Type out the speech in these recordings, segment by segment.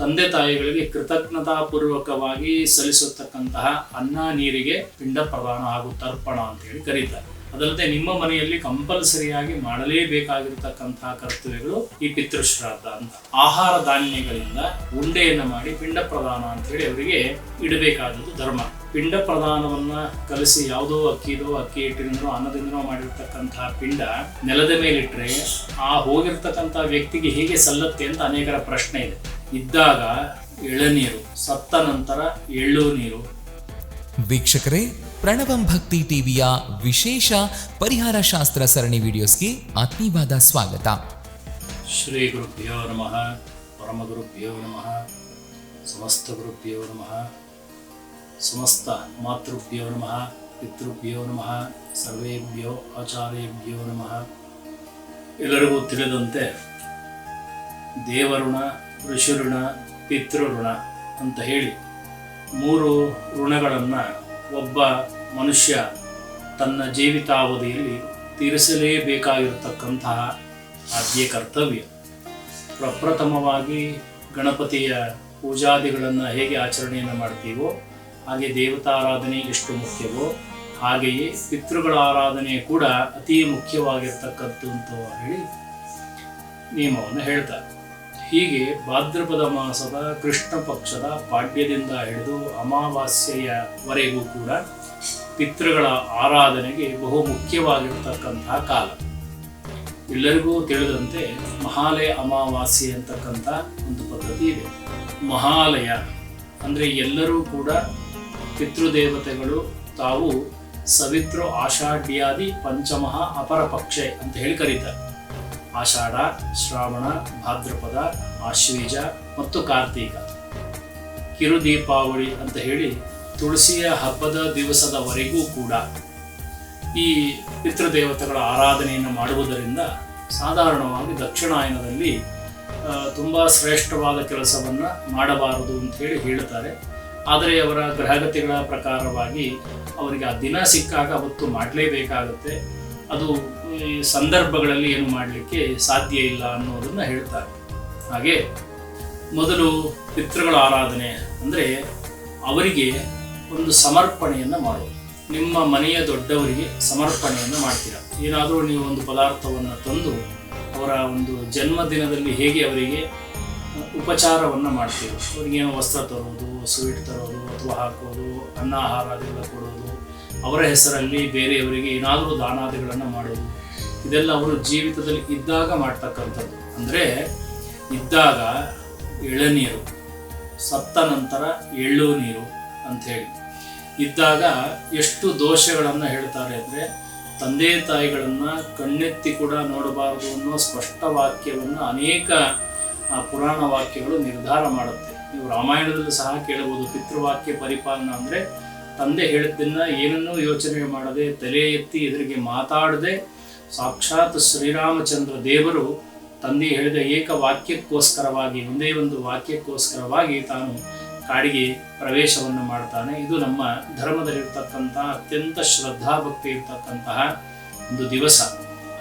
ತಂದೆ ತಾಯಿಗಳಿಗೆ ಕೃತಜ್ಞತಾಪೂರ್ವಕವಾಗಿ ಸಲ್ಲಿಸತಕ್ಕಂತಹ ಅನ್ನ ನೀರಿಗೆ ಪಿಂಡ ಪ್ರದಾನ ಹಾಗೂ ತರ್ಪಣ ಅಂತ ಹೇಳಿ ಕರೀತಾರೆ. ಅದಲ್ಲದೆ ನಿಮ್ಮ ಮನೆಯಲ್ಲಿ ಕಂಪಲ್ಸರಿಯಾಗಿ ಮಾಡಲೇಬೇಕಾಗಿರ್ತಕ್ಕಂತಹ ಕರ್ತವ್ಯಗಳು ಈ ಪಿತೃಶ್ರಾದ್ದ ಅಂತ. ಆಹಾರ ಧಾನ್ಯಗಳಿಂದ ಉಂಡೆಯನ್ನು ಮಾಡಿ ಪಿಂಡ ಪ್ರದಾನ ಅಂತ ಹೇಳಿ ಅವರಿಗೆ ಇಡಬೇಕಾದದ್ದು ಧರ್ಮ. ಪಿಂಡ ಪ್ರದಾನವನ್ನ ಕಲಿಸಿ ಯಾವುದೋ ಅಕ್ಕಿದೋ ಅಕ್ಕಿ ಹಿಟ್ಟಿನಿಂದನೋ ಅನ್ನದಿಂದನೋ ಮಾಡಿರ್ತಕ್ಕಂತಹ ಪಿಂಡ ನೆಲದ ಮೇಲಿಟ್ಟರೆ ಆ ಹೋಗಿರ್ತಕ್ಕಂತಹ ವ್ಯಕ್ತಿಗೆ ಹೇಗೆ ಸಲ್ಲತ್ತೆ ಅಂತ ಅನೇಕರ ಪ್ರಶ್ನೆ ಇದೆ. ಇದ್ದಾಗ ಎಳನೀರು ಸತ್ತ ನಂತರ ಎಳ್ಳು ನೀರು. ವೀಕ್ಷಕರೇ ಪ್ರಣವಂ ಭಕ್ತಿ ಟಿವಿಯ ವಿಶೇಷ ಪರಿಹಾರ ಶಾಸ್ತ್ರ ಸರಣಿ ವಿಡಿಯೋಸ್ಗೆ ಆತ್ಮೀಯವಾದ ಸ್ವಾಗತ. ಶ್ರೀ ಗುರುಭ್ಯೋ ನಮಃ ಪರಮ ಗುರುಭ್ಯೋ ನಮಃ ಸಮಸ್ತ ಗುರುಭ್ಯೋ ನಮಃ ಸಮಸ್ತ ಮಾತೃಭ್ಯೋ ನಮಃ ಪಿತೃಭ್ಯೋ ನಮಃ ಸರ್ವೇಭ್ಯೋ ಆಚಾರ್ಯಭ್ಯೋ ನಮಃ. ಎಲ್ಲರಿಗೂ ತಿಳಿದಂತೆ ದೇವಋಣ ಋಷಿಋಣ, ಪಿತೃಋಣ ಅಂತ ಹೇಳಿ ಮೂರು ಋಣಗಳನ್ನು ಒಬ್ಬ ಮನುಷ್ಯ ತನ್ನ ಜೀವಿತಾವಧಿಯಲ್ಲಿ ತೀರಿಸಲೇಬೇಕಾಗಿರತಕ್ಕಂತಹ ಆದ್ಯ ಕರ್ತವ್ಯ. ಪ್ರಪ್ರಥಮವಾಗಿ ಗಣಪತಿಯ ಪೂಜಾದಿಗಳನ್ನು ಹೇಗೆ ಆಚರಣೆಯನ್ನು ಮಾಡ್ತೀವೋ, ಹಾಗೆ ದೇವತಾರಾಧನೆ ಎಷ್ಟು ಮುಖ್ಯವೋ, ಹಾಗೆಯೇ ಪಿತೃಗಳ ಆರಾಧನೆ ಕೂಡ ಅತಿ ಮುಖ್ಯವಾಗಿರ್ತಕ್ಕಂಥ ಅಂತ ಹೇಳಿ ನಿಯಮವನ್ನು ಹೇಳ್ತಾರೆ. ಹೀಗೆ ಭಾದ್ರಪದ ಮಾಸದ ಕೃಷ್ಣ ಪಕ್ಷದ ಪಾಡ್ಯದಿಂದ ಹಿಡಿದು ಅಮಾವಾಸ್ಯೆಯವರೆಗೂ ಕೂಡ ಪಿತೃಗಳ ಆರಾಧನೆಗೆ ಬಹು ಮುಖ್ಯವಾಗಿರತಕ್ಕಂತಹ ಕಾಲ. ಎಲ್ಲರಿಗೂ ತಿಳಿದಂತೆ ಮಹಾಲಯ ಅಮಾವಾಸ್ಯೆ ಅಂತಕ್ಕಂಥ ಒಂದು ಪದ್ಧತಿ ಇದೆ. ಮಹಾಲಯ ಅಂದರೆ ಎಲ್ಲರೂ ಕೂಡ ಪಿತೃದೇವತೆಗಳು ತಾವು ಸವಿತೃ ಆಷಾಢ್ಯಾದಿ ಪಂಚಮಹ ಅಪರ ಪಕ್ಷೆ ಅಂತ ಹೇಳಿ ಕರೀತಾರೆ. ಆಷಾಢ, ಶ್ರಾವಣ, ಭಾದ್ರಪದ, ಆಶ್ವೀಜ ಮತ್ತು ಕಾರ್ತೀಕ. ಕಿರು ದೀಪಾವಳಿ ಅಂತ ಹೇಳಿ ತುಳಸಿಯ ಹಬ್ಬದ ದಿವಸದವರೆಗೂ ಕೂಡ ಈ ಪಿತೃದೇವತೆಗಳ ಆರಾಧನೆಯನ್ನು ಮಾಡುವುದರಿಂದ ಸಾಧಾರಣವಾಗಿ ದಕ್ಷಿಣಾಯನದಲ್ಲಿ ತುಂಬ ಶ್ರೇಷ್ಠವಾದ ಕೆಲಸವನ್ನು ಮಾಡಬಾರದು ಅಂತ ಹೇಳಿ ಹೇಳ್ತಾರೆ ಆದರೆ ಅವರ ಗ್ರಹಗತಿಗಳ ಪ್ರಕಾರವಾಗಿ ಅವರಿಗೆ ಆ ದಿನ ಸಿಕ್ಕಾಗ ಅವತ್ತು ಮಾಡಲೇಬೇಕಾಗುತ್ತೆ. ಅದು ಈ ಸಂದರ್ಭಗಳಲ್ಲಿ ಏನು ಮಾಡಲಿಕ್ಕೆ ಸಾಧ್ಯ ಇಲ್ಲ ಅನ್ನೋದನ್ನು ಹೇಳ್ತಾರೆ. ಹಾಗೆ ಮೊದಲು ಪಿತೃಗಳ ಆರಾಧನೆ ಅಂದರೆ ಅವರಿಗೆ ಒಂದು ಸಮರ್ಪಣೆಯನ್ನು ಮಾಡೋದು ನಿಮ್ಮ ಮನೆಯ ದೊಡ್ಡವರಿಗೆ ಸಮರ್ಪಣೆಯನ್ನು ಮಾಡ್ತೀರಾ. ಏನಾದರೂ ನೀವು ಒಂದು ಪದಾರ್ಥವನ್ನು ತಂದು ಅವರ ಒಂದು ಜನ್ಮದಿನದಲ್ಲಿ ಹೇಗೆ ಅವರಿಗೆ ಉಪಚಾರವನ್ನು ಮಾಡ್ತೀವಿ. ಏನು ವಸ್ತ್ರ ತರೋದು ಸ್ವೀಟ್ ತರೋದು ಅಥವಾ ಹಾಕೋದು, ಅನ್ನ, ಆಹಾರ ಅದೆಲ್ಲ ಕೊಡೋದು. ಅವರ ಹೆಸರಲ್ಲಿ ಬೇರೆಯವರಿಗೆ ಏನಾದರೂ ದಾನಾದಿಗಳನ್ನು ಮಾಡೋದು. ಇದೆಲ್ಲ ಅವರು ಜೀವಿತದಲ್ಲಿ ಇದ್ದಾಗ ಮಾಡ್ತಕ್ಕಂಥದ್ದು. ಅಂದರೆ ಇದ್ದಾಗ ಎಳನೀರು ಸತ್ತ ನಂತರ ಎಳ್ಳು ನೀರು ಅಂಥೇಳಿ ಇದ್ದಾಗ ಎಷ್ಟು ದೋಷಗಳನ್ನು ಹೇಳ್ತಾರೆ ಅಂದರೆ ತಂದೆ ತಾಯಿಗಳನ್ನು ಕಣ್ಣೆತ್ತಿ ಕೂಡ ನೋಡಬಾರದು ಅನ್ನೋ ಸ್ಪಷ್ಟ ವಾಕ್ಯವನ್ನು ಅನೇಕ ಆ, ಪುರಾಣ ವಾಕ್ಯಗಳು ನಿರ್ಧಾರ ಮಾಡುತ್ತೆ. ನೀವು ರಾಮಾಯಣದಲ್ಲೂ ಸಹ ಕೇಳಬಹುದು. ಪಿತೃವಾಕ್ಯ ಪರಿಪಾಲನೆ ಅಂದರೆ ತಂದೆ ಹೇಳಿದ್ದನ್ನ ಏನನ್ನೂ ಯೋಚನೆ ಮಾಡದೆ ತಲೆ ಎತ್ತಿ ಎದುರಿಗೆ ಮಾತಾಡದೆ ಸಾಕ್ಷಾತ್ ಶ್ರೀರಾಮಚಂದ್ರ ದೇವರು ತಂದೆ ಹೇಳಿದ ಏಕ ವಾಕ್ಯಕ್ಕೋಸ್ಕರವಾಗಿ ಒಂದೇ ಒಂದು ವಾಕ್ಯಕ್ಕೋಸ್ಕರವಾಗಿ ತಾನು ಕಾಡಿಗೆ ಪ್ರವೇಶವನ್ನು ಮಾಡ್ತಾನೆ. ಇದು ನಮ್ಮ ಧರ್ಮದಲ್ಲಿರ್ತಕ್ಕಂತಹ ಅತ್ಯಂತ ಶ್ರದ್ಧಾಭಕ್ತಿ ಇರ್ತಕ್ಕಂತಹ ಒಂದು ದಿವಸ.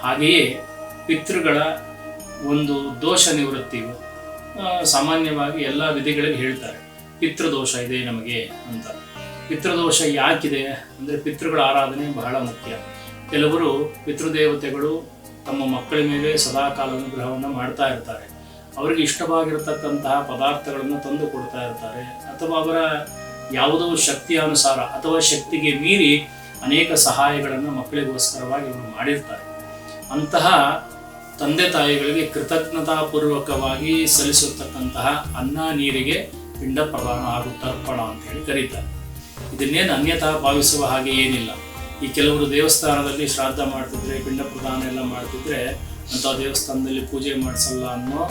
ಹಾಗೆಯೇ ಪಿತೃಗಳ ಒಂದು ದೋಷ ನಿವೃತ್ತಿಯು ಸಾಮಾನ್ಯವಾಗಿ ಎಲ್ಲ ವಿಧಿಗಳಿಗೆ ಹೇಳ್ತಾರೆ. ಪಿತೃದೋಷ ಇದೆ ನಮಗೆ ಅಂತ. ಪಿತೃದೋಷ ಯಾಕಿದೆ? ಅಂದರೆ ಪಿತೃಗಳ ಆರಾಧನೆ ಬಹಳ ಮುಖ್ಯ. ಕೆಲವರು ಪಿತೃದೇವತೆಗಳು ತಮ್ಮ ಮಕ್ಕಳ ಮೇಲೆ ಸದಾಕಾಲ ಅನುಗ್ರಹವನ್ನು ಮಾಡ್ತಾ ಇರ್ತಾರೆ. ಅವರಿಗೆ ಇಷ್ಟವಾಗಿರತಕ್ಕಂತಹ ಪದಾರ್ಥಗಳನ್ನು ತಂದು ಕೊಡ್ತಾ ಇರ್ತಾರೆ. ಅಥವಾ ಅವರ ಯಾವುದೋ ಶಕ್ತಿಯ ಅನುಸಾರ ಅಥವಾ ಶಕ್ತಿಗೆ ಮೀರಿ ಅನೇಕ ಸಹಾಯಗಳನ್ನು ಮಕ್ಕಳಿಗೋಸ್ಕರವಾಗಿ ಅವರು ಮಾಡಿರ್ತಾರೆ. ಅಂತಹ ತಂದೆ ತಾಯಿಗಳಿಗೆ ಕೃತಜ್ಞತಾಪೂರ್ವಕವಾಗಿ ಸಲ್ಲಿಸತಕ್ಕಂತಹ ಅನ್ನ ನೀರಿಗೆ ಪಿಂಡ ಪ್ರದಾನ ಹಾಗೂ ತರ್ಪಣ ಅಂತ ಹೇಳಿ ಕರೀತಾರೆ. ಇದನ್ನೇನು ಅನ್ಯತಾ ಭಾವಿಸುವ ಹಾಗೆ ಏನಿಲ್ಲ. ಈ ಕೆಲವರು ದೇವಸ್ಥಾನದಲ್ಲಿ ಶ್ರಾದ್ದ ಮಾಡ್ತಿದ್ರೆ, ಪಿಂಡ ಪ್ರದಾನ ಎಲ್ಲ ಮಾಡ್ತಿದ್ರೆ ಅಂತ ದೇವಸ್ಥಾನದಲ್ಲಿ ಪೂಜೆ ಮಾಡಿಸಲ್ಲ ಅನ್ನೋ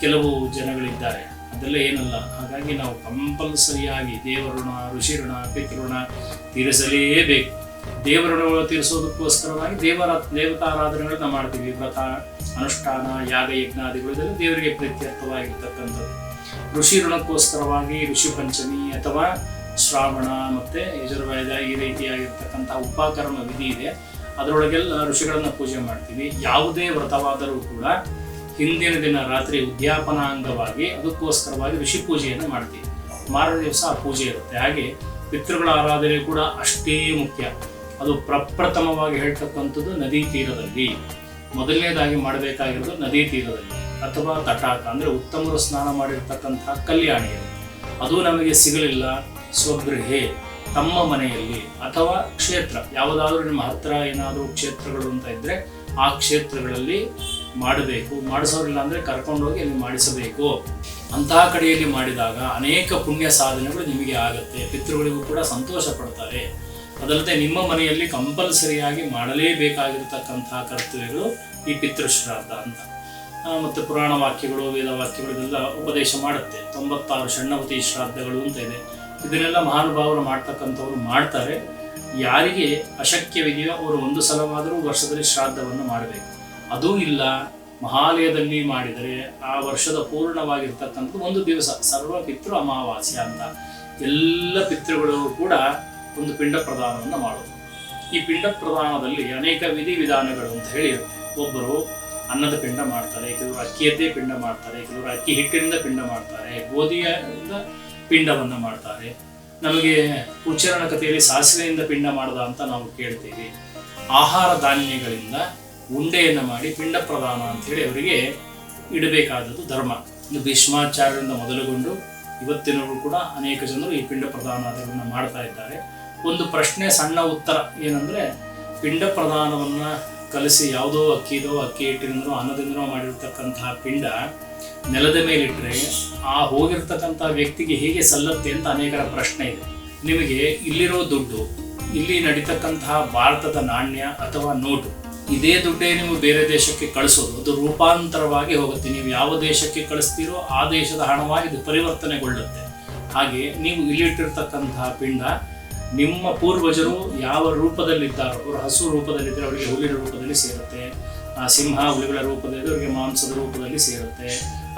ಕೆಲವು ಜನಗಳಿದ್ದಾರೆ. ಅದೆಲ್ಲ ಏನಲ್ಲ. ಹಾಗಾಗಿ ನಾವು ಕಂಪಲ್ಸರಿಯಾಗಿ ದೇವಋಣ, ಋಷಿಋಣ, ಪಿತೃಋಣ ತೀರಿಸಲೇಬೇಕು. ದೇವಋಣಗಳು ತೀರಿಸೋದಕ್ಕೋಸ್ಕರವಾಗಿ ದೇವರ ದೇವತಾರಾಧನೆಗಳನ್ನ ಮಾಡ್ತೀವಿ. ವ್ರತ, ಅನುಷ್ಠಾನ, ಯಾಗ, ಯಜ್ಞಾದಿಗಳು ಇದೆಲ್ಲ ದೇವರಿಗೆ ಪ್ರೀತ್ಯರ್ಥವಾಗಿರ್ತಕ್ಕಂಥದ್ದು. ಋಷಿ ಋಣಕ್ಕೋಸ್ಕರವಾಗಿ ಋಷಿ ಪಂಚಮಿ ಅಥವಾ ಶ್ರಾವಣ ಮತ್ತೆ ಯಜುರ್ವೇದ ಈ ರೀತಿಯಾಗಿರ್ತಕ್ಕಂತಹ ಉಪಕರ್ಮ ವಿಧಿ ಇದೆ. ಅದರೊಳಗೆಲ್ಲ ಋಷಿಗಳನ್ನ ಪೂಜೆ ಮಾಡ್ತೀವಿ. ಯಾವುದೇ ವ್ರತವಾದರೂ ಕೂಡ ಹಿಂದಿನ ದಿನ ರಾತ್ರಿ ಉದ್ಯಾಪನಾಂಗವಾಗಿ ಅದಕ್ಕೋಸ್ಕರವಾಗಿ ಋಷಿ ಪೂಜೆಯನ್ನು ಮಾಡ್ತೀವಿ. ಮಾರನೇ ದಿವಸ ಆ ಪೂಜೆ ಇರುತ್ತೆ. ಹಾಗೆ ಪಿತೃಗಳ ಆರಾಧನೆ ಕೂಡ ಅಷ್ಟೇ ಮುಖ್ಯ. ಅದು ಪ್ರಪ್ರಥಮವಾಗಿ ಹೇಳ್ತಕ್ಕಂಥದ್ದು ನದಿ ತೀರದಲ್ಲಿ. ಮೊದಲನೇದಾಗಿ ಮಾಡಬೇಕಾಗಿರೋದು ನದಿ ತೀರದಲ್ಲಿ, ಅಥವಾ ತಟಾಕ ಅಂದರೆ ಉತ್ತಮರು ಸ್ನಾನ ಮಾಡಿರ್ತಕ್ಕಂತಹ ಕಲ್ಯಾಣಿಯಲ್ಲಿ. ಅದು ನಮಗೆ ಸಿಗಲಿಲ್ಲ ಸ್ವಗೃಹೆ, ತಮ್ಮ ಮನೆಯಲ್ಲಿ ಅಥವಾ ಕ್ಷೇತ್ರ, ಯಾವುದಾದ್ರೂ ನಿಮ್ಮ ಹತ್ತಿರ ಏನಾದರೂ ಕ್ಷೇತ್ರಗಳು ಅಂತ ಇದ್ದರೆ ಆ ಕ್ಷೇತ್ರಗಳಲ್ಲಿ ಮಾಡಬೇಕು. ಮಾಡಿಸೋರಿಲ್ಲ ಅಂದರೆ ಕರ್ಕೊಂಡೋಗಿ ಅಲ್ಲಿ ಮಾಡಿಸಬೇಕು. ಅಂತಹ ಕಡೆಯಲ್ಲಿ ಮಾಡಿದಾಗ ಅನೇಕ ಪುಣ್ಯ ಸಾಧನೆಗಳು ನಿಮಗೆ ಆಗುತ್ತೆ. ಪಿತೃಗಳಿಗೂ ಕೂಡ ಸಂತೋಷ ಪಡ್ತಾರೆ. ಅದಲ್ಲದೆ ನಿಮ್ಮ ಮನೆಯಲ್ಲಿ ಕಂಪಲ್ಸರಿಯಾಗಿ ಮಾಡಲೇಬೇಕಾಗಿರ್ತಕ್ಕಂತಹ ಕರ್ತವ್ಯಗಳು ಈ ಪಿತೃಶ್ರಾದ್ದ ಅಂತ. ಮತ್ತು ಪುರಾಣ ವಾಕ್ಯಗಳು, ವೇದ ವಾಕ್ಯಗಳು ಇದೆಲ್ಲ ಉಪದೇಶ ಮಾಡುತ್ತೆ. ತೊಂಬತ್ತಾರು ಷಣ್ಣವತಿ ಶ್ರಾದ್ದಗಳು ಅಂತ ಇದೆ. ಇದನ್ನೆಲ್ಲ ಮಹಾನುಭಾವರು ಮಾಡ್ತಕ್ಕಂಥವ್ರು ಮಾಡ್ತಾರೆ. ಯಾರಿಗೆ ಅಶಕ್ಯವಿದೆಯೋ ಅವರು ಒಂದು ಸಲವಾದರೂ ವರ್ಷದಲ್ಲಿ ಶ್ರಾದ್ದವನ್ನು ಮಾಡಬೇಕು. ಅದೂ ಇಲ್ಲ, ಮಹಾಲಯದಲ್ಲಿ ಮಾಡಿದರೆ ಆ ವರ್ಷದ ಪೂರ್ಣವಾಗಿರ್ತಕ್ಕಂಥ ಒಂದು ದಿವಸ. ಸರ್ವ ಪಿತೃ ಅಮಾವಾಸ್ಯ ಅಂತ. ಎಲ್ಲ ಪಿತೃಗಳು ಕೂಡ ಒಂದು ಪಿಂಡ ಪ್ರದಾನವನ್ನು ಮಾಡೋದು ಈ ಪಿಂಡ ಪ್ರದಾನದಲ್ಲಿ ಅನೇಕ ವಿಧಿ ವಿಧಾನಗಳು ಅಂತ ಹೇಳಿ ಒಬ್ಬರು ಅನ್ನದ ಪಿಂಡ ಮಾಡ್ತಾರೆ, ಕೆಲವರು ಅಕ್ಕಿಯದ್ದೇ ಪಿಂಡ ಮಾಡ್ತಾರೆ, ಕೆಲವರು ಅಕ್ಕಿ ಹಿಟ್ಟಿನಿಂದ ಪಿಂಡ ಮಾಡ್ತಾರೆ, ಗೋಧಿಯಿಂದ ಪಿಂಡವನ್ನು ಮಾಡ್ತಾರೆ. ನಮಗೆ ಉಚ್ಚಾರಣ ಕಥೆಯಲ್ಲಿ ಸಾಸಿವೆಯಿಂದ ಪಿಂಡ ಮಾಡದ ಅಂತ ನಾವು ಕೇಳ್ತೀವಿ. ಆಹಾರ ಧಾನ್ಯಗಳಿಂದ ಉಂಡೆಯನ್ನು ಮಾಡಿ ಪಿಂಡ ಪ್ರದಾನ ಅಂತೇಳಿ ಅವರಿಗೆ ಇಡಬೇಕಾದದ್ದು ಧರ್ಮ. ಇದು ಭೀಷ್ಮಾಚಾರ್ಯರಿಂದ ಮೊದಲುಗೊಂಡು ಇವತ್ತಿನವರು ಕೂಡ ಅನೇಕ ಜನರು ಈ ಪಿಂಡ ಪ್ರದಾನಗಳನ್ನು ಮಾಡ್ತಾ ಇದ್ದಾರೆ. ಒಂದು ಪ್ರಶ್ನೆ ಸಣ್ಣ ಉತ್ತರ ಏನಂದ್ರೆ, ಪಿಂಡ ಪ್ರಧಾನವನ್ನು ಕಲಸಿ ಯಾವುದೋ ಅಕ್ಕಿದೋ ಅಕ್ಕಿ ಹಿಟ್ಟಿನಿಂದನೋ ಅನ್ನದಿಂದನೋ ಮಾಡಿರ್ತಕ್ಕಂತಹ ಪಿಂಡ ನೆಲದ ಮೇಲಿಟ್ಟರೆ ಆ ಹೋಗಿರ್ತಕ್ಕಂಥ ವ್ಯಕ್ತಿಗೆ ಹೇಗೆ ಸಲ್ಲತ್ತೆ ಅಂತ ಅನೇಕರ ಪ್ರಶ್ನೆ ಇದೆ. ನಿಮಗೆ ಇಲ್ಲಿರೋ ದುಡ್ಡು, ಇಲ್ಲಿ ನಡೀತಕ್ಕಂತಹ ಭಾರತದ ನಾಣ್ಯ ಅಥವಾ ನೋಟು, ಇದೇ ದುಡ್ಡೇ ನೀವು ಬೇರೆ ದೇಶಕ್ಕೆ ಕಳಿಸೋದು, ಅದು ರೂಪಾಂತರವಾಗಿ ಹೋಗುತ್ತೆ. ನೀವು ಯಾವ ದೇಶಕ್ಕೆ ಕಳಿಸ್ತೀರೋ ಆ ದೇಶದ ಹಣವಾಗಿ ಇದು ಪರಿವರ್ತನೆಗೊಳ್ಳುತ್ತೆ. ಹಾಗೆ ನೀವು ಇಲ್ಲಿಟ್ಟಿರ್ತಕ್ಕಂತಹ ಪಿಂಡ ನಿಮ್ಮ ಪೂರ್ವಜರು ಯಾವ ರೂಪದಲ್ಲಿದ್ದಾರೋ, ಅವರು ಹಸು ರೂಪದಲ್ಲಿದ್ದರೆ ಅವರಿಗೆ ಹುಲಿನ ರೂಪದಲ್ಲಿ ಸೇರುತ್ತೆ. ಆ ಸಿಂಹ, ಹುಲಿಗಳ ರೂಪದಲ್ಲಿ ಅವರಿಗೆ ಮಾಂಸದ ರೂಪದಲ್ಲಿ ಸೇರುತ್ತೆ.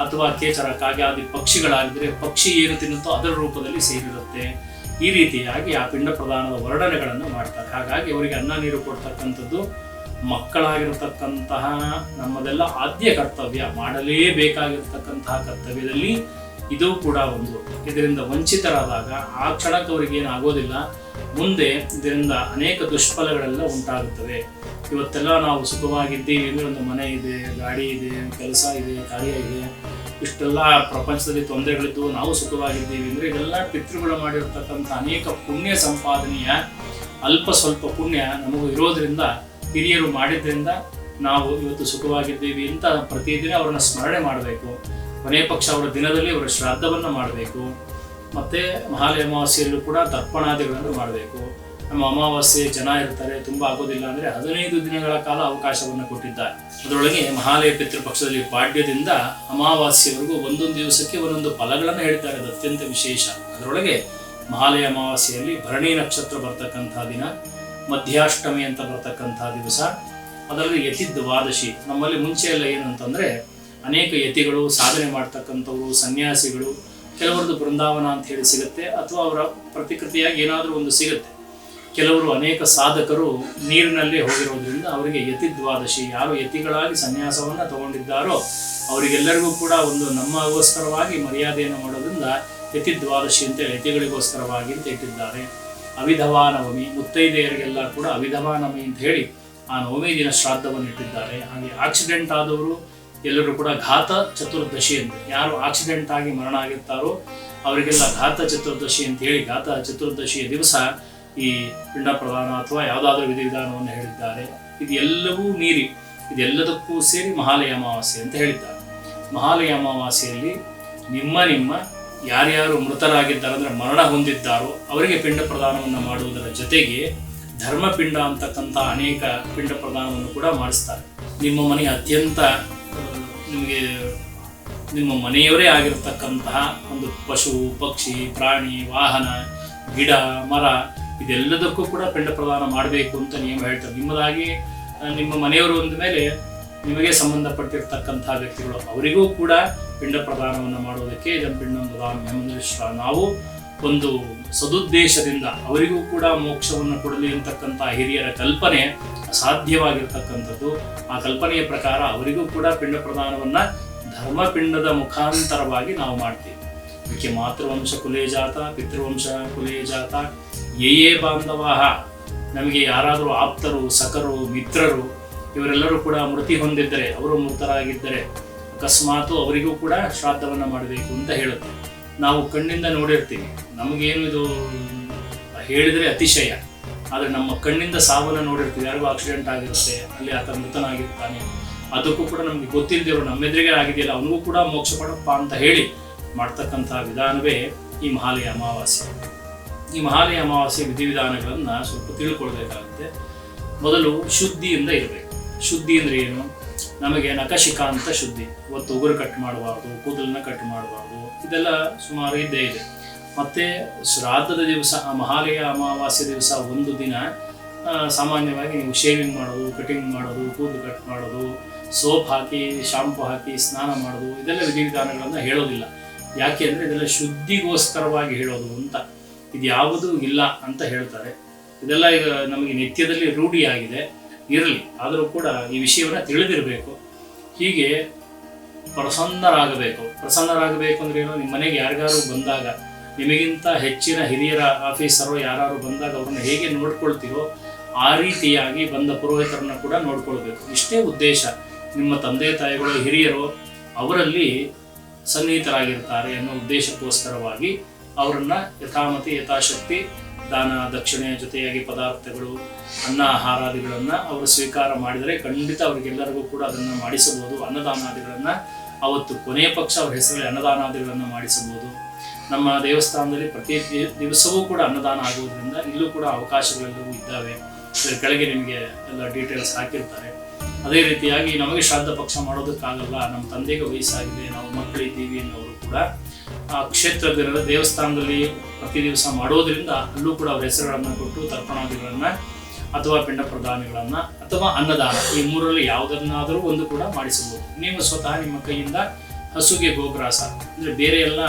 ಅಥವಾ ಕೇಚರ, ಕಾಗೆ ಪಕ್ಷಿಗಳಾಗಿದ್ದರೆ ಪಕ್ಷಿ ಏನು ತಿನ್ನುತ್ತೋ ಅದರ ರೂಪದಲ್ಲಿ ಸೇರಿರುತ್ತೆ. ಈ ರೀತಿಯಾಗಿ ಆ ಪಿಂಡ ಪ್ರದಾನದ ವರ್ಣನೆಗಳನ್ನು ಮಾಡ್ತಾರೆ. ಹಾಗಾಗಿ ಅವರಿಗೆ ಅನ್ನ ನೀರು ಕೊಡ್ತಕ್ಕಂಥದ್ದು ಮಕ್ಕಳಾಗಿರತಕ್ಕಂತಹ ನಮ್ಮದೆಲ್ಲ ಆದ್ಯ ಕರ್ತವ್ಯ. ಮಾಡಲೇಬೇಕಾಗಿರ್ತಕ್ಕಂತಹ ಕರ್ತವ್ಯದಲ್ಲಿ ಇದು ಕೂಡ ಒಂದು. ಇದರಿಂದ ವಂಚಿತರಾದಾಗ ಆ ಕ್ಷಣಕ್ಕೆ ಅವರಿಗೆ ಏನಾಗೋದಿಲ್ಲ. ಮುಂದೆ ಇದರಿಂದ ಅನೇಕ ದುಷ್ಫಲಗಳೆಲ್ಲ ಉಂಟಾಗುತ್ತವೆ. ಇವತ್ತೆಲ್ಲ ನಾವು ಸುಖವಾಗಿದ್ದೀವಿ ಅಂದರೆ ಒಂದು ಮನೆ ಇದೆ, ಗಾಡಿ ಇದೆ, ಕೆಲಸ ಇದೆ, ಕಾರ್ಯ ಇದೆ. ಇಷ್ಟೆಲ್ಲ ಪ್ರಪಂಚದಲ್ಲಿ ತೊಂದರೆಗಳಿದ್ದು ನಾವು ಸುಖವಾಗಿದ್ದೀವಿ ಅಂದರೆ ಇದೆಲ್ಲ ಪಿತೃಗಳು ಮಾಡಿರ್ತಕ್ಕಂಥ ಅನೇಕ ಪುಣ್ಯ ಸಂಪಾದನೆಯ ಅಲ್ಪ ಸ್ವಲ್ಪ ಪುಣ್ಯ ನಮಗೂ ಇರೋದ್ರಿಂದ ಹಿರಿಯರು ಮಾಡಿದ್ರಿಂದ ನಾವು ಇವತ್ತು ಸುಖವಾಗಿದ್ದೀವಿ ಅಂತ ಪ್ರತಿದಿನ ಅವರನ್ನ ಸ್ಮರಣೆ ಮಾಡಬೇಕು. ಕೊನೆಯ ಪಕ್ಷ ಅವರ ದಿನದಲ್ಲಿ ಅವರ ಶ್ರಾದ್ದವನ್ನು ಮಾಡಬೇಕು. ಮತ್ತು ಮಹಾಲಯ ಅಮಾವಾಸ್ಯೆಯಲ್ಲೂ ಕೂಡ ತರ್ಪಣಾದಿಗಳನ್ನು ಮಾಡಬೇಕು. ನಮ್ಮ ಅಮಾವಾಸ್ಯೆ ಜನ ಇರ್ತಾರೆ, ತುಂಬ ಆಗೋದಿಲ್ಲ ಅಂದರೆ ಹದಿನೈದು ದಿನಗಳ ಕಾಲ ಅವಕಾಶವನ್ನು ಕೊಟ್ಟಿದ್ದಾರೆ. ಅದರೊಳಗೆ ಮಹಾಲಯ ಪಿತೃಪಕ್ಷದಲ್ಲಿ ಪಾಡ್ಯದಿಂದ ಅಮಾವಾಸ್ಯವರೆಗೂ ಒಂದೊಂದು ದಿವಸಕ್ಕೆ ಒಂದೊಂದು ಫಲಗಳನ್ನು ಹೇಳ್ತಾರೆ, ಅದು ಅತ್ಯಂತ ವಿಶೇಷ. ಅದರೊಳಗೆ ಮಹಾಲಯ ಅಮಾವಾಸ್ಯೆಯಲ್ಲಿ ಭರಣಿ ನಕ್ಷತ್ರ ಬರ್ತಕ್ಕಂಥ ದಿನ ಮಧ್ಯಾಷ್ಟಮಿ ಅಂತ ಬರ್ತಕ್ಕಂಥ ದಿವಸ. ಅದರಲ್ಲಿ ಯತಿ ದ್ವಾದಶಿ ನಮ್ಮಲ್ಲಿ ಮುಂಚೆ ಎಲ್ಲ ಏನು ಅಂತಂದರೆ ಅನೇಕ ಯತಿಗಳು, ಸಾಧನೆ ಮಾಡ್ತಕ್ಕಂಥವ್ರು, ಸನ್ಯಾಸಿಗಳು, ಕೆಲವರದ್ದು ಬೃಂದಾವನ ಅಂತ ಹೇಳಿ ಸಿಗುತ್ತೆ, ಅಥವಾ ಅವರ ಪ್ರತಿಕೃತಿಯಾಗಿ ಏನಾದರೂ ಒಂದು ಸಿಗುತ್ತೆ. ಕೆಲವರು ಅನೇಕ ಸಾಧಕರು ನೀರಿನಲ್ಲೇ ಹೋಗಿರೋದ್ರಿಂದ ಅವರಿಗೆ ಯತಿ ದ್ವಾದಶಿ ಯಾರು ಯತಿಗಳಾಗಿ ಸನ್ಯಾಸವನ್ನು ತಗೊಂಡಿದ್ದಾರೋ, ಅವರಿಗೆಲ್ಲರಿಗೂ ಕೂಡ ಒಂದು ನಮ್ಮಗೋಸ್ಕರವಾಗಿ ಮರ್ಯಾದೆಯನ್ನು ಮಾಡೋದ್ರಿಂದ ಯತಿ ದ್ವಾದಶಿ ಅಂತ ಯತಿಗಳಿಗೋಸ್ಕರವಾಗಿ ಅಂತ ಇಟ್ಟಿದ್ದಾರೆ. ಅವಿಧವಾ ನವಮಿ ಮುತ್ತೈದೆಯರಿಗೆಲ್ಲ ಕೂಡ ಅವಿಧವಾ ನವಮಿ ಅಂತ ಹೇಳಿ ಆ ನವಮಿ ದಿನ ಶ್ರಾದ್ದವನ್ನು ಇಟ್ಟಿದ್ದಾರೆ ಹಾಗೆ ಆಕ್ಸಿಡೆಂಟ್ ಆದವರು ಎಲ್ಲರೂ ಕೂಡ ಘಾತ ಚತುರ್ದಶಿ ಅಂತ. ಯಾರು ಆಕ್ಸಿಡೆಂಟ್ ಆಗಿ ಮರಣ ಆಗಿರ್ತಾರೋ ಅವರಿಗೆಲ್ಲ ಘಾತ ಚತುರ್ದಶಿ ಅಂತ ಹೇಳಿ ಘಾತ ಚತುರ್ದಶಿಯ ದಿವಸ ಈ ಪಿಂಡ ಪ್ರದಾನ ಅಥವಾ ಯಾವುದಾದ್ರೂ ವಿಧಿವಿಧಾನವನ್ನು ಹೇಳಿದ್ದಾರೆ. ಇದು ಎಲ್ಲವೂ ಮೀರಿ, ಇದೆಲ್ಲದಕ್ಕೂ ಸೇರಿ ಮಹಾಲಯ ಅಮಾವಾಸ್ಯೆ ಅಂತ ಹೇಳಿದ್ದಾರೆ. ಮಹಾಲಯ ಅಮಾವಾಸ್ಯೆಯಲ್ಲಿ ನಿಮ್ಮ ನಿಮ್ಮ ಯಾರ್ಯಾರು ಮೃತರಾಗಿದ್ದಾರೆ ಅಂದರೆ ಮರಣ ಹೊಂದಿದ್ದಾರೋ ಅವರಿಗೆ ಪಿಂಡ ಪ್ರದಾನವನ್ನು ಮಾಡುವುದರ ಜೊತೆಗೆ ಧರ್ಮಪಿಂಡ ಅಂತಕ್ಕಂಥ ಅನೇಕ ಪಿಂಡ ಪ್ರದಾನವನ್ನು ಕೂಡ ಮಾಡಿಸ್ತಾರೆ. ನಿಮ್ಮ ಮನೆಯ ಅತ್ಯಂತ ನಿಮಗೆ ನಿಮ್ಮ ಮನೆಯವರೇ ಆಗಿರತಕ್ಕಂತಹ ಒಂದು ಪಶು, ಪಕ್ಷಿ, ಪ್ರಾಣಿ, ವಾಹನ, ಗಿಡ, ಮರ, ಇದೆಲ್ಲದಕ್ಕೂ ಕೂಡ ಪಿಂಡ ಪ್ರದಾನ ಮಾಡಬೇಕು ಅಂತ ನಿಯಮ ಹೇಳ್ತಾರೆ. ನಿಮ್ಮದಾಗಿ ನಿಮ್ಮ ಮನೆಯವರು ಅಂದ ಮೇಲೆ ನಿಮಗೆ ಸಂಬಂಧಪಟ್ಟಿರ್ತಕ್ಕಂತಹ ವ್ಯಕ್ತಿಗಳು ಅವರಿಗೂ ಕೂಡ ಪಿಂಡ ಪ್ರದಾನವನ್ನು ಮಾಡುವುದಕ್ಕೆ ಇದನ್ನು ಪಿಂಡ ಪ್ರದಾನ ನಾವು ಒಂದು ಸದುದ್ದೇಶದಿಂದ ಅವರಿಗೂ ಕೂಡ ಮೋಕ್ಷವನ್ನು ಕೊಡಲಿ ಅಂತಕ್ಕಂಥ ಹಿರಿಯರ ಕಲ್ಪನೆ ಸಾಧ್ಯವಾಗಿರ್ತಕ್ಕಂಥದ್ದು ಆ ಕಲ್ಪನೆಯ ಪ್ರಕಾರ ಅವರಿಗೂ ಕೂಡ ಪಿಂಡ ಪ್ರದಾನವನ್ನ ಧರ್ಮಪಿಂಡದ ಮುಖಾಂತರವಾಗಿ ನಾವು ಮಾಡ್ತೀವಿ. ಅದಕ್ಕೆ ಮಾತೃವಂಶ ಕುಲೇ ಜಾತ, ಪಿತೃವಂಶ ಕುಲೇ ಜಾತ, ಯೇ ಬಾಂಧವಾಹ. ನಮಗೆ ಯಾರಾದರೂ ಆಪ್ತರು ಸಖರು ಮಿತ್ರರು, ಇವರೆಲ್ಲರೂ ಕೂಡ ಮೃತಿ ಹೊಂದಿದ್ದರೆ, ಅವರು ಮೃತರಾಗಿದ್ದರೆ ಅಕಸ್ಮಾತು ಅವರಿಗೂ ಕೂಡ ಶ್ರಾದ್ದವನ್ನು ಮಾಡಬೇಕು ಅಂತ ಹೇಳುತ್ತೆ ನಾವು ಕಣ್ಣಿಂದ ನೋಡಿರ್ತೀವಿ. ನಮಗೇನು ಇದು ಹೇಳಿದರೆ ಅತಿಶಯ. ಆದರೆ ನಮ್ಮ ಕಣ್ಣಿಂದ ಸಾವನ್ನು ನೋಡಿರ್ತೀವಿ. ಯಾರಿಗೂ ಆಕ್ಸಿಡೆಂಟ್ ಆಗಿರುತ್ತೆ, ಅಲ್ಲಿ ಆತ ಮೃತನಾಗಿರ್ತಾನೆ. ಅದಕ್ಕೂ ಕೂಡ ನಮಗೆ ಗೊತ್ತಿಲ್ಲದಿರೋ ನಮ್ಮೆದುರಿಗೆ ಆಗಿದೆಯಲ್ಲ, ಅವನಿಗೂ ಕೂಡ ಮೋಕ್ಷ ಪಡಪ್ಪ ಅಂತ ಹೇಳಿ ಮಾಡ್ತಕ್ಕಂಥ ವಿಧಾನವೇ ಈ ಮಹಾಲಯ ಅಮಾವಾಸ್ಯೆ. ಈ ಮಹಾಲಯ ಅಮಾವಾಸ್ಯೆ ವಿಧಿವಿಧಾನಗಳನ್ನು ಸ್ವಲ್ಪ ತಿಳ್ಕೊಳ್ಬೇಕಾಗುತ್ತೆ. ಮೊದಲು ಶುದ್ಧಿಯಿಂದ ಇರಬೇಕು. ಶುದ್ಧಿ ಅಂದ್ರೆ ಏನು? ನಮಗೆ ನಖಶಿಖಾಂತ ಶುದ್ಧಿ. ಇವತ್ತು ಉಗುರು ಕಟ್ ಮಾಡಬಾರ್ದು, ಕೂದಲನ್ನ ಕಟ್ ಮಾಡಬಾರ್ದು, ಇದೆಲ್ಲ ಸುಮಾರು ಇದ್ದೇ ಇದೆ. ಮತ್ತೆ ಶ್ರಾದ್ದದ ದಿವಸ, ಆ ಮಹಾಲಯ ಅಮಾವಾಸ್ಯೆ ದಿವಸ ಒಂದು ದಿನ ಸಾಮಾನ್ಯವಾಗಿ ನೀವು ಶೇವಿಂಗ್ ಮಾಡೋದು, ಕಟಿಂಗ್ ಮಾಡೋದು, ಕೂದಲು ಕಟ್ ಮಾಡೋದು, ಸೋಪ್ ಹಾಕಿ, ಶಾಂಪು ಹಾಕಿ, ಸ್ನಾನ ಮಾಡೋದು, ಇದೆಲ್ಲ ವಿಧಿವಿಧಾನಗಳನ್ನು ಹೇಳೋದಿಲ್ಲ. ಯಾಕೆ ಅಂದರೆ ಇದೆಲ್ಲ ಶುದ್ಧಿಗೋಸ್ಕರವಾಗಿ ಹೇಳೋದು ಅಂತ. ಇದು ಯಾವುದೂ ಇಲ್ಲ ಅಂತ ಹೇಳ್ತಾರೆ. ಇದೆಲ್ಲ ಈಗ ನಮಗೆ ನಿತ್ಯದಲ್ಲಿ ರೂಢಿಯಾಗಿದೆ. ಇರಲಿ. ಆದರೂ ಕೂಡ ಈ ವಿಷಯವನ್ನು ತಿಳಿದಿರಬೇಕು. ಹೀಗೆ ಪ್ರಸನ್ನರಾಗಬೇಕು. ಪ್ರಸನ್ನರಾಗಬೇಕು ಅಂದ್ರೆ ಏನು? ನಿಮ್ಮ ಮನೆಗೆ ಯಾರಿಗಾರು ಬಂದಾಗ, ನಿಮಗಿಂತ ಹೆಚ್ಚಿನ ಹಿರಿಯರ ಆಫೀಸರು ಯಾರು ಬಂದಾಗ ಅವ್ರನ್ನ ಹೇಗೆ ನೋಡ್ಕೊಳ್ತೀರೋ ಆ ರೀತಿಯಾಗಿ ಬಂದ ಪುರೋಹಿತರನ್ನ ಕೂಡ ನೋಡ್ಕೊಳ್ಬೇಕು. ಇಷ್ಟೇ ಉದ್ದೇಶ. ನಿಮ್ಮ ತಂದೆ ತಾಯಿಗಳು, ಹಿರಿಯರು ಅವರಲ್ಲಿ ಸನ್ನಿಹಿತರಾಗಿರ್ತಾರೆ ಅನ್ನೋ ಉದ್ದೇಶಕ್ಕೋಸ್ಕರವಾಗಿ ಅವರನ್ನ ಯಥಾಮತಿ, ಯಥಾಶಕ್ತಿ ದಾನ ದಕ್ಷಿಣೆಯ ಜೊತೆಯಾಗಿ ಪದಾರ್ಥಗಳು, ಅನ್ನ, ಆಹಾರಾದಿಗಳನ್ನು ಅವರು ಸ್ವೀಕಾರ ಮಾಡಿದರೆ ಖಂಡಿತ ಅವರಿಗೆಲ್ಲರಿಗೂ ಕೂಡ ಅದನ್ನು ಮಾಡಿಸಬಹುದು. ಅನ್ನದಾನಾದಿಗಳನ್ನು ಅವತ್ತು ಕೊನೆಯ ಪಕ್ಷ ಅವ್ರ ಹೆಸರಲ್ಲಿ ಅನ್ನದಾನಾದಿಗಳನ್ನು ಮಾಡಿಸಬಹುದು. ನಮ್ಮ ದೇವಸ್ಥಾನದಲ್ಲಿ ಪ್ರತಿ ದಿವಸವೂ ಕೂಡ ಅನ್ನದಾನ ಆಗುವುದರಿಂದ ಇಲ್ಲೂ ಕೂಡ ಅವಕಾಶಗಳೆಲ್ಲವೂ ಇದ್ದಾವೆ. ಇದರ ಕೆಳಗೆ ನಿಮಗೆ ಎಲ್ಲ ಡೀಟೇಲ್ಸ್ ಹಾಕಿರ್ತಾರೆ. ಅದೇ ರೀತಿಯಾಗಿ ನಮಗೆ ಶ್ರಾದ್ದ ಪಕ್ಷ ಮಾಡೋದಕ್ಕಾಗಲ್ಲ. ನಮ್ಮ ತಂದೆಗೆ ವಯಸ್ಸಾಗಿದೆ, ನಾವು ಮಕ್ಕಳಿದ್ದೀವಿ ಅನ್ನೋರು ಕೂಡ ಆ ಕ್ಷೇತ್ರದ ದೇವಸ್ಥಾನದಲ್ಲಿ ಪ್ರತಿ ದಿವಸ ಮಾಡೋದ್ರಿಂದ ಅಲ್ಲೂ ಕೂಡ ಅವ್ರ ಹೆಸರುಗಳನ್ನು ಕೊಟ್ಟು ತರ್ಪಣಾದಿಗಳನ್ನು ಅಥವಾ ಪಿಂಡ ಪ್ರದಾನಗಳನ್ನು ಅಥವಾ ಅನ್ನದಾನ ಈ ಮೂರಲ್ಲಿ ಯಾವುದನ್ನಾದರೂ ಒಂದು ಕೂಡ ಮಾಡಿಸಬಹುದು. ನೀವು ಸ್ವತಃ ನಿಮ್ಮ ಕೈಯಿಂದ ಹಸುಗೆ ಗೋಗ್ರಾಸ, ಅಂದರೆ ಬೇರೆ ಎಲ್ಲ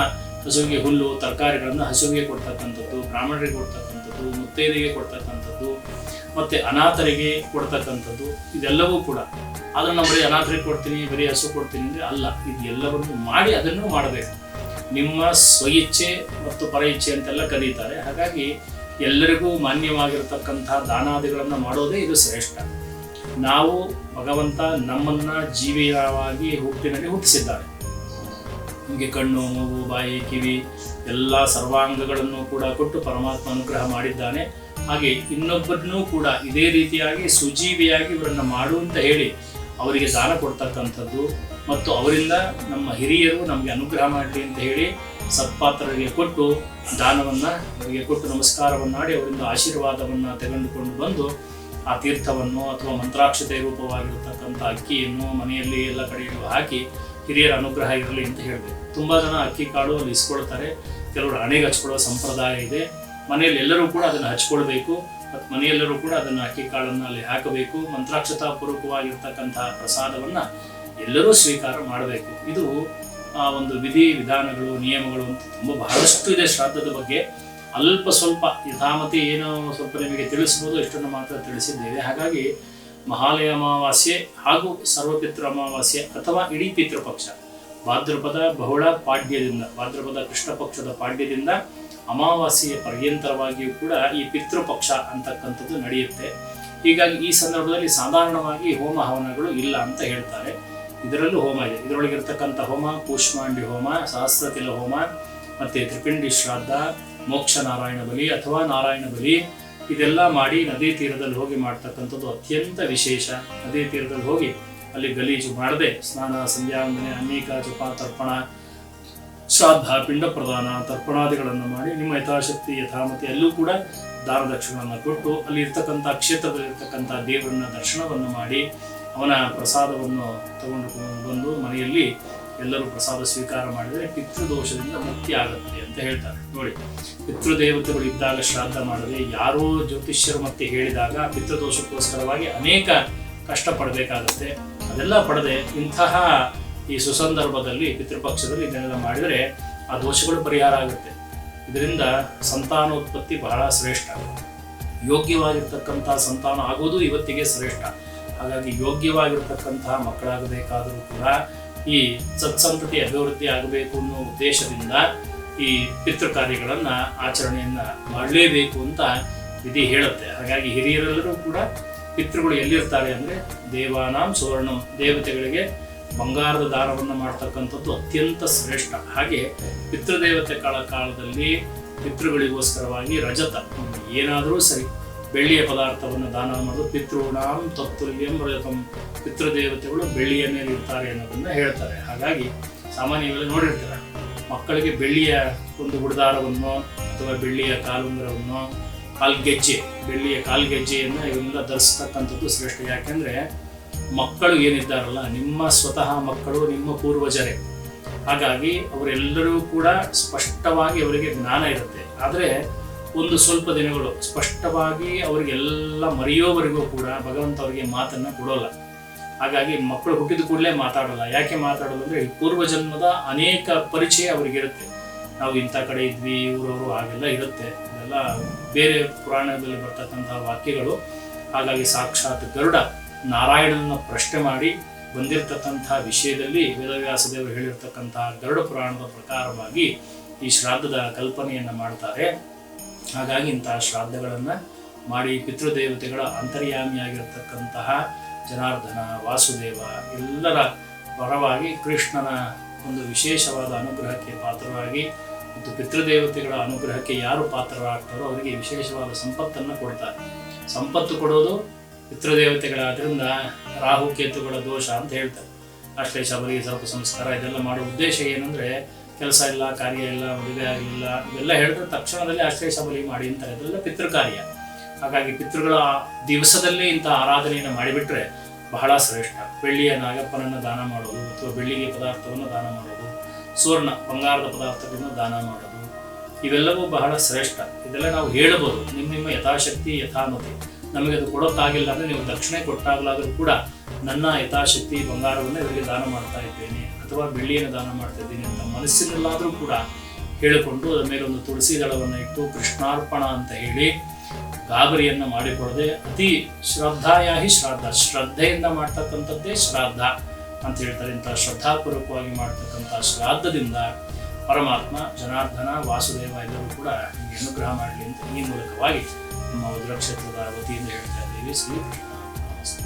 ಹಸುವಿಗೆ ಹುಲ್ಲು, ತರಕಾರಿಗಳನ್ನು ಹಸುವಿಗೆ ಕೊಡ್ತಕ್ಕಂಥದ್ದು, ಬ್ರಾಹ್ಮಣರಿಗೆ ಕೊಡ್ತಕ್ಕಂಥದ್ದು, ಮುತ್ತೈದೆಗೆ ಕೊಡ್ತಕ್ಕಂಥದ್ದು, ಮತ್ತೆ ಅನಾಥರಿಗೆ ಕೊಡ್ತಕ್ಕಂಥದ್ದು, ಇದೆಲ್ಲವೂ ಕೂಡ. ಆದರೆ ನಾವು ಬರೀ ಅನಾಥರಿಗೆ ಕೊಡ್ತೀನಿ, ಬರೀ ಹಸು ಕೊಡ್ತೀನಿ ಅಂದರೆ ಅಲ್ಲ, ಇದು ಎಲ್ಲವನ್ನು ಮಾಡಿ ಅದನ್ನು ಮಾಡಬೇಕು. ನಿಮ್ಮ ಸ್ವಇಚ್ಛೆ ಮತ್ತು ಪರ ಇಚ್ಛೆ ಅಂತೆಲ್ಲ ಕರೀತಾರೆ. ಹಾಗಾಗಿ ಎಲ್ಲರಿಗೂ ಮಾನ್ಯವಾಗಿರ್ತಕ್ಕಂಥ ದಾನಾದಿಗಳನ್ನು ಮಾಡೋದೇ ಇದು ಶ್ರೇಷ್ಠ. ನಾವು ಭಗವಂತ ನಮ್ಮನ್ನ ಜೀವಿಯವಾಗಿ ಹುಟ್ಟಿನಲ್ಲಿ ಹುಟ್ಟಿಸಿದ್ದಾರೆ. ನಿಮಗೆ ಕಣ್ಣು, ಮೂಗು, ಬಾಯಿ, ಕಿವಿ ಎಲ್ಲ ಸರ್ವಾಂಗಗಳನ್ನು ಕೂಡ ಕೊಟ್ಟು ಪರಮಾತ್ಮ ಅನುಗ್ರಹ ಮಾಡಿದ್ದಾನೆ. ಹಾಗೆ ಇನ್ನೊಬ್ಬರನ್ನೂ ಕೂಡ ಇದೇ ರೀತಿಯಾಗಿ ಸುಜೀವಿಯಾಗಿ ಇವರನ್ನು ಮಾಡು ಅಂತ ಹೇಳಿ ಅವರಿಗೆ ದಾನ ಕೊಡ್ತಕ್ಕಂಥದ್ದು. ಮತ್ತು ಅವರಿಂದ ನಮ್ಮ ಹಿರಿಯರು ನಮಗೆ ಅನುಗ್ರಹ ಮಾಡಲಿ ಅಂತ ಹೇಳಿ ಸತ್ಪಾತ್ರರಿಗೆ ಕೊಟ್ಟು ದಾನವನ್ನು, ಅವರಿಗೆ ಕೊಟ್ಟು ನಮಸ್ಕಾರವನ್ನು ಮಾಡಿ ಅವರಿಂದ ಆಶೀರ್ವಾದವನ್ನು ತೆಗೆದುಕೊಂಡು ಬಂದು ಆ ತೀರ್ಥವನ್ನು ಅಥವಾ ಮಂತ್ರಾಕ್ಷತೆ ರೂಪವಾಗಿರತಕ್ಕಂಥ ಅಕ್ಕಿಯನ್ನು ಮನೆಯಲ್ಲಿ ಎಲ್ಲ ಕಡೆಯಲ್ಲೂ ಹಾಕಿ ಹಿರಿಯರ ಅನುಗ್ರಹ ಇರಲಿ ಅಂತ ಹೇಳಬೇಕು. ತುಂಬ ಜನ ಅಕ್ಕಿ ಕಾಳು ಅಲ್ಲಿ ಇಸ್ಕೊಳ್ತಾರೆ. ಕೆಲವರು ಹಣೆಗೆ ಹಚ್ಕೊಳ್ಳೋ ಸಂಪ್ರದಾಯ ಇದೆ. ಮನೆಯಲ್ಲಿ ಎಲ್ಲರೂ ಕೂಡ ಅದನ್ನು ಹಚ್ಕೊಳ್ಬೇಕು. ಮತ್ತು ಮನೆಯೆಲ್ಲರೂ ಕೂಡ ಅದನ್ನು ಅಕ್ಕಿ ಕಾಳನ್ನು ಅಲ್ಲಿ ಹಾಕಬೇಕು. ಮಂತ್ರಾಕ್ಷತಾ ಪೂರ್ವಕವಾಗಿರ್ತಕ್ಕಂತಹ ಪ್ರಸಾದವನ್ನು ಎಲ್ಲರೂ ಸ್ವೀಕಾರ ಮಾಡಬೇಕು. ಇದು, ಆ, ಒಂದು ವಿಧಿ, ವಿಧಾನಗಳು, ನಿಯಮಗಳು ಅಂತ ತುಂಬ ಬಹಳಷ್ಟು ಇದೆ ಶ್ರಾದ್ದದ ಬಗ್ಗೆ. ಅಲ್ಪ ಸ್ವಲ್ಪ ಯಥಾಮತಿ ಏನೋ ಸ್ವಲ್ಪ ನಿಮಗೆ ತಿಳಿಸ್ಬೋದು ಇಷ್ಟನ್ನು ಮಾತ್ರ ತಿಳಿಸಿದ್ದೇವೆ. ಹಾಗಾಗಿ ಮಹಾಲಯ ಅಮಾವಾಸ್ಯೆ ಹಾಗೂ ಸರ್ವಪಿತೃ ಅಮಾವಾಸ್ಯೆ ಅಥವಾ ಇಡೀ ಪಿತೃಪಕ್ಷ, ಭಾದ್ರಪದ ಬಹುಳ ಪಾಡ್ಯದಿಂದ, ಭಾದ್ರಪದ ಕೃಷ್ಣ ಪಕ್ಷದ ಪಾಡ್ಯದಿಂದ ಅಮಾವಾಸ್ಯೆಯ ಪರ್ಯಂತರವಾಗಿಯೂ ಕೂಡ ಈ ಪಿತೃಪಕ್ಷ ಅಂತಕ್ಕಂಥದ್ದು ನಡೆಯುತ್ತೆ. ಹೀಗಾಗಿ ಈ ಸಂದರ್ಭದಲ್ಲಿ ಸಾಧಾರಣವಾಗಿ ಹೋಮ ಹವನಗಳು ಇಲ್ಲ ಅಂತ ಹೇಳ್ತಾರೆ. ಇದರಲ್ಲೂ ಹೋಮ ಇದೆ. ಇದರೊಳಗಿರ್ತಕ್ಕಂಥ ಹೋಮ, ಕೂಷ್ಮಾಂಡಿ ಹೋಮ, ಸಹಸ್ರತಿಲ ಹೋಮ, ಮತ್ತೆ ತ್ರಿಪಿಂಡಿ ಶ್ರಾದ್ದ, ಮೋಕ್ಷ ನಾರಾಯಣ ಬಲಿ ಅಥವಾ ನಾರಾಯಣ ಬಲಿ ಇದೆಲ್ಲ ಮಾಡಿ ನದಿ ತೀರದಲ್ಲಿ ಹೋಗಿ ಮಾಡ್ತಕ್ಕಂಥದ್ದು ಅತ್ಯಂತ ವಿಶೇಷ. ನದಿ ತೀರದಲ್ಲಿ ಹೋಗಿ ಅಲ್ಲಿ ಗಲೀಜು ಮಾಡದೆ ಸ್ನಾನ, ಸಂಧ್ಯಾವಂದನೆ, ಅನೇಕ ಜಪ ತರ್ಪಣ, ಶ್ರಾದ್ದ, ಪಿಂಡ ಪ್ರದಾನ ತರ್ಪಣಾದಿಗಳನ್ನು ಮಾಡಿ ನಿಮ್ಮ ಯಥಾಶಕ್ತಿ, ಯಥಾಮತಿ ಅಲ್ಲೂ ಕೂಡ ದಾನ ದಕ್ಷಿಣವನ್ನು ಕೊಟ್ಟು ಅಲ್ಲಿ ಇರ್ತಕ್ಕಂಥ ಕ್ಷೇತ್ರದಲ್ಲಿರ್ತಕ್ಕಂಥ ದೇವರನ್ನ ದರ್ಶನವನ್ನು ಮಾಡಿ ಅವನ ಪ್ರಸಾದವನ್ನು ತಗೊಂಡು ಬಂದು ಮನೆಯಲ್ಲಿ ಎಲ್ಲರೂ ಪ್ರಸಾದ ಸ್ವೀಕಾರ ಮಾಡಿದರೆ ಪಿತೃದೋಷದಿಂದ ಮುಕ್ತಿ ಆಗುತ್ತೆ ಅಂತ ಹೇಳ್ತಾರೆ. ನೋಡಿ, ಪಿತೃದೇವತೆಗಳು ಇದ್ದಾಗ ಶ್ರಾದ್ದ ಮಾಡದೆ ಯಾರೋ ಜ್ಯೋತಿಷ್ಯರು ಮತ್ತೆ ಹೇಳಿದಾಗ ಪಿತೃದೋಷಕ್ಕೋಸ್ಕರವಾಗಿ ಅನೇಕ ಕಷ್ಟ ಪಡಬೇಕಾಗುತ್ತೆ ಅದೆಲ್ಲ ಪಡದೆ ಇಂತಹ ಈ ಸುಸಂದರ್ಭದಲ್ಲಿ ಪಿತೃಪಕ್ಷದಲ್ಲಿ ಇದನ್ನೆಲ್ಲ ಮಾಡಿದರೆ ಆ ದೋಷಗಳು ಪರಿಹಾರ ಆಗುತ್ತೆ. ಇದರಿಂದ ಸಂತಾನೋತ್ಪತ್ತಿ ಬಹಳ ಶ್ರೇಷ್ಠ. ಯೋಗ್ಯವಾಗಿರ್ತಕ್ಕಂಥ ಸಂತಾನ ಆಗೋದು ಇವತ್ತಿಗೆ ಶ್ರೇಷ್ಠ. ಹಾಗಾಗಿ ಯೋಗ್ಯವಾಗಿರ್ತಕ್ಕಂತಹ ಮಕ್ಕಳಾಗಬೇಕಾದರೂ ಕೂಡ ಈ ಸತ್ಸಂತತಿ ಅಭಿವೃದ್ಧಿ ಆಗಬೇಕು ಅನ್ನೋ ಉದ್ದೇಶದಿಂದ ಈ ಪಿತೃ ಕಾರ್ಯಗಳನ್ನು ಆಚರಣೆಯನ್ನು ಮಾಡಲೇಬೇಕು ಅಂತ ವಿಧಿ ಹೇಳುತ್ತೆ. ಹಾಗಾಗಿ ಹಿರಿಯರೆಲ್ಲರೂ ಕೂಡ ಪಿತೃಗಳು ಎಲ್ಲಿರ್ತಾರೆ ಅಂದರೆ ದೇವಾನಾಂ ಸುವರ್ಣ, ದೇವತೆಗಳಿಗೆ ಬಂಗಾರದ ದಾರವನ್ನು ಮಾಡ್ತಕ್ಕಂಥದ್ದು ಅತ್ಯಂತ ಶ್ರೇಷ್ಠ. ಹಾಗೆ ಪಿತೃದೇವತೆ ಕಾಲ ಕಾಲದಲ್ಲಿ ಪಿತೃಗಳಿಗೋಸ್ಕರವಾಗಿ ರಜತ ಏನಾದರೂ ಸರಿ ಬೆಳ್ಳಿಯ ಪದಾರ್ಥವನ್ನು ದಾನ ಮಾಡೋದು ಪಿತೃಣಾಂ ತತ್ತುಲ್ಯಂ ರಜತಂ. ಪಿತೃದೇವತೆಗಳು ಬೆಳ್ಳಿಯ ಮೇಲೆ ಇರ್ತಾರೆ ಅನ್ನೋದನ್ನ ಹೇಳ್ತಾರೆ. ಹಾಗಾಗಿ ಸಾಮಾನ್ಯವಾಗಿ ನೋಡಿರ್ತಾರೆ. ಮಕ್ಕಳಿಗೆ ಬೆಳ್ಳಿಯ ಒಂದು ಗುಡದಾರವನ್ನು ಅಥವಾ ಬೆಳ್ಳಿಯ ಕಾಲುಂಗರವನ್ನು, ಕಾಲ್ಗೆಜ್ಜೆ, ಬೆಳ್ಳಿಯ ಕಾಲ್ಗೆಜ್ಜೆಯನ್ನು ಇವೆಲ್ಲ ಧರಿಸ್ತಕ್ಕಂಥದ್ದು ಶ್ರೇಷ್ಠ. ಯಾಕೆಂದ್ರೆ ಮಕ್ಕಳು ಏನಿದ್ದಾರಲ್ಲ, ನಿಮ್ಮ ಸ್ವತಃ ಮಕ್ಕಳು ನಿಮ್ಮ ಪೂರ್ವಜರೇ. ಹಾಗಾಗಿ ಅವರೆಲ್ಲರೂ ಕೂಡ ಸ್ಪಷ್ಟವಾಗಿ ಅವರಿಗೆ ಜ್ಞಾನ ಇರುತ್ತೆ. ಆದರೆ ಒಂದು ಸ್ವಲ್ಪ ದಿನಗಳು ಸ್ಪಷ್ಟವಾಗಿ ಅವರಿಗೆಲ್ಲ ಮರೆಯೋವರೆಗೂ ಕೂಡ ಭಗವಂತ ಅವರಿಗೆ ಮಾತನ್ನು ಕೊಡೋಲ್ಲ. ಹಾಗಾಗಿ ಮಕ್ಕಳು ಹುಟ್ಟಿದ ಕೂಡಲೇ ಮಾತಾಡಲ್ಲ. ಯಾಕೆ ಮಾತಾಡೋದು ಅಂದರೆ ಪೂರ್ವಜನ್ಮದ ಅನೇಕ ಪರಿಚಯ ಅವರಿಗಿರುತ್ತೆ. ನಾವು ಇಂಥ ಕಡೆ ಇದ್ವಿ ಇವರವರು ಹಾಗೆಲ್ಲ ಇರುತ್ತೆ. ಅದೆಲ್ಲ ಬೇರೆ ಪುರಾಣದಲ್ಲಿ ಬರ್ತಕ್ಕಂತಹ ವಾಕ್ಯಗಳು. ಹಾಗಾಗಿ ಸಾಕ್ಷಾತ್ ಗರುಡ ನಾರಾಯಣನ ಪ್ರಶ್ನೆ ಮಾಡಿ ಬಂದಿರತಕ್ಕಂತಹ ವಿಷಯದಲ್ಲಿ ವೇದವ್ಯಾಸ ದೇವರು ಹೇಳಿರ್ತಕ್ಕಂತಹ ಗರುಡ ಪುರಾಣದ ಪ್ರಕಾರವಾಗಿ ಈ ಶ್ರಾದ್ದದ ಕಲ್ಪನೆಯನ್ನು ಮಾಡ್ತಾರೆ. ಹಾಗಾಗಿ ಇಂತಹ ಶ್ರಾದ್ದಗಳನ್ನು ಮಾಡಿ ಪಿತೃದೇವತೆಗಳ ಅಂತರ್ಯಾಮಿಯಾಗಿರ್ತಕ್ಕಂತಹ ಜನಾರ್ದನ, ವಾಸುದೇವ ಎಲ್ಲರ ಪರವಾಗಿ ಕೃಷ್ಣನ ಒಂದು ವಿಶೇಷವಾದ ಅನುಗ್ರಹಕ್ಕೆ ಪಾತ್ರವಾಗಿ ಮತ್ತು ಪಿತೃದೇವತೆಗಳ ಅನುಗ್ರಹಕ್ಕೆ ಯಾರು ಪಾತ್ರರಾಗ್ತಾರೋ ಅವರಿಗೆ ವಿಶೇಷವಾದ ಸಂಪತ್ತನ್ನು ಕೊಡ್ತಾರೆ. ಸಂಪತ್ತು ಕೊಡೋದು ಪಿತೃದೇವತೆಗಳಾದ್ರಿಂದ ರಾಹು, ಕೇತುಗಳ ದೋಷ ಅಂತ ಹೇಳ್ತಾರೆ. ಅಷ್ಟೇ ಶಬರಿ, ಸರ್ಪ ಸಂಸ್ಕಾರ ಇದೆಲ್ಲ ಮಾಡೋ ಉದ್ದೇಶ ಏನಂದ್ರೆ ಕೆಲಸ ಇಲ್ಲ, ಕಾರ್ಯ ಇಲ್ಲ, ಮದುವೆ ಆಗಲಿಲ್ಲ ಇವೆಲ್ಲ ಹೇಳಿದ್ರೆ ತಕ್ಷಣದಲ್ಲಿ ಆಶ್ರಯ ಸಬಲಿ ಮಾಡಿ ಅಂತಾರೆ ಇದೆಲ್ಲ ಪಿತೃ ಕಾರ್ಯ ಹಾಗಾಗಿ ಪಿತೃಗಳ ದಿವಸದಲ್ಲೇ ಇಂಥ ಆರಾಧನೆಯನ್ನು ಮಾಡಿಬಿಟ್ರೆ ಬಹಳ ಶ್ರೇಷ್ಠ. ಬೆಳ್ಳಿಯ ನಾಗಪ್ಪನನ್ನು ದಾನ ಮಾಡೋದು ಅಥವಾ ಬೆಳ್ಳಿಗೆ ಪದಾರ್ಥವನ್ನು ದಾನ ಮಾಡೋದು, ಸುವರ್ಣ ಬಂಗಾರದ ಪದಾರ್ಥಗಳನ್ನು ದಾನ ಮಾಡೋದು, ಇವೆಲ್ಲವೂ ಬಹಳ ಶ್ರೇಷ್ಠ. ಇದೆಲ್ಲ ನಾವು ಹೇಳಬಹುದು ನಿಮ್ಮ ನಿಮ್ಮ ಯಥಾಶಕ್ತಿ ಯಥಾಮತಿ ನಮಗೆ ಅದು ಕೊಡೋಕ್ಕಾಗಿಲ್ಲ ಅಂದರೆ ನೀವು ದಕ್ಷಿಣೆ ಕೊಟ್ಟಾಗಲಾದರೂ ಕೂಡ ನನ್ನ ಯಥಾಶಕ್ತಿ, ಬಂಗಾರವನ್ನು ಇವರಿಗೆ ದಾನ ಮಾಡ್ತಾ ಇದ್ದೇನೆ ಅಥವಾ ಬೆಳ್ಳಿಯನ್ನು ದಾನ ಮಾಡ್ತಾ ಇದ್ದೀನಿ ಮನಸ್ಸಿನಲ್ಲಾದರೂ ಕೂಡ ಹೇಳಿಕೊಂಡು ಅದರ ಮೇಲೆ ಒಂದು ತುಳಸಿ ದಳವನ್ನು ಇಟ್ಟು ಕೃಷ್ಣಾರ್ಪಣ ಅಂತ ಹೇಳಿ ಗಾಬರಿಯನ್ನು ಮಾಡಿಕೊಡದೆ ಅತಿ ಶ್ರದ್ಧಾಯಾಹಿ ಶ್ರಾದ್ದ ಶ್ರದ್ಧೆಯಿಂದ ಮಾಡ್ತಕ್ಕಂಥದ್ದೇ ಶ್ರಾದ್ದ ಅಂತ ಹೇಳ್ತಾರೆ. ಇಂಥ ಶ್ರದ್ಧಾಪೂರ್ವಕವಾಗಿ ಮಾಡ್ತಕ್ಕಂಥ ಶ್ರಾದ್ದದಿಂದ ಪರಮಾತ್ಮ, ಜನಾರ್ದನ, ವಾಸುದೇವ ಎಲ್ಲರೂ ಕೂಡ ಅನುಗ್ರಹ ಮಾಡಲಿ ಅಂತ ಈ ಮೂಲಕವಾಗಿ ನಮ್ಮ ವಜ್ರಕ್ಷೇತ್ರದ ವತಿಯಿಂದ ಹೇಳ್ತಾ ಇದ್ದೀವಿ. ಶ್ರೀ ಕೃಷ್ಣ